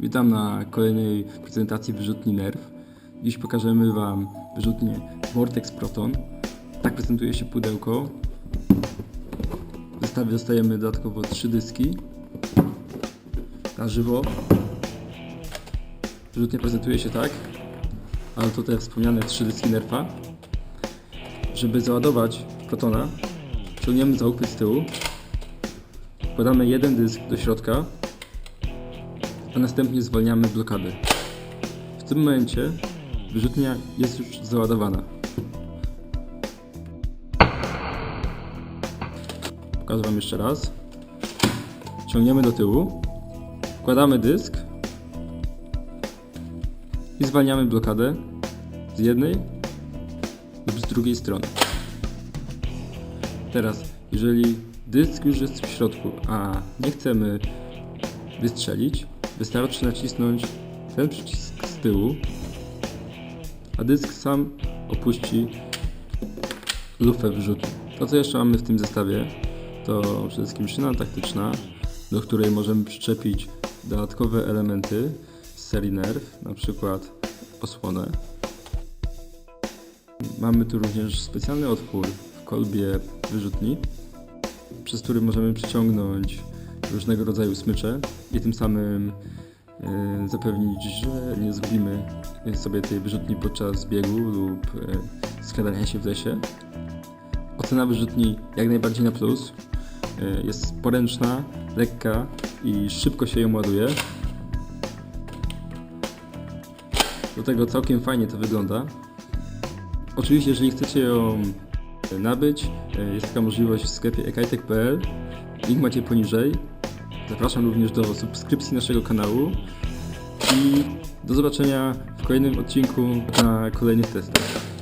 Witam na kolejnej prezentacji wyrzutni Nerf. Dziś pokażemy Wam wyrzutnię Vortex Proton. Tak prezentuje się pudełko. W zestawie dostajemy dodatkowo trzy dyski na żywo. Wyrzutnia prezentuje się tak, ale to te wspomniane trzy dyski Nerfa. Żeby załadować Protona, ciągniemy za z tyłu, wkładamy jeden dysk do środka a następnie zwalniamy blokadę. W tym momencie wyrzutnia jest już załadowana. Pokażę Wam jeszcze raz. Ciągniemy do tyłu, wkładamy dysk i zwalniamy blokadę z jednej lub z drugiej strony. Teraz, jeżeli dysk już jest w środku, a nie chcemy wystrzelić, wystarczy nacisnąć ten przycisk z tyłu, a dysk sam opuści lufę wyrzutni. To co jeszcze mamy w tym zestawie to przede wszystkim szyna taktyczna, do której możemy przyczepić dodatkowe elementy z serii Nerf, na przykład osłonę. Mamy tu również specjalny otwór w kolbie wyrzutni, przez który możemy przyciągnąć różnego rodzaju smycze i tym samym e, zapewnić, że nie zgubimy sobie tej wyrzutni podczas biegu lub e, skradania się w lesie. Ocena wyrzutni jak najbardziej na plus. E, Jest poręczna, lekka i szybko się ją ładuje. Do tego całkiem fajnie to wygląda. Oczywiście, jeżeli chcecie ją nabyć, jest taka możliwość w sklepie ekaitek.pl. Link macie poniżej. Zapraszam również do subskrypcji naszego kanału i do zobaczenia w kolejnym odcinku na kolejnych testach.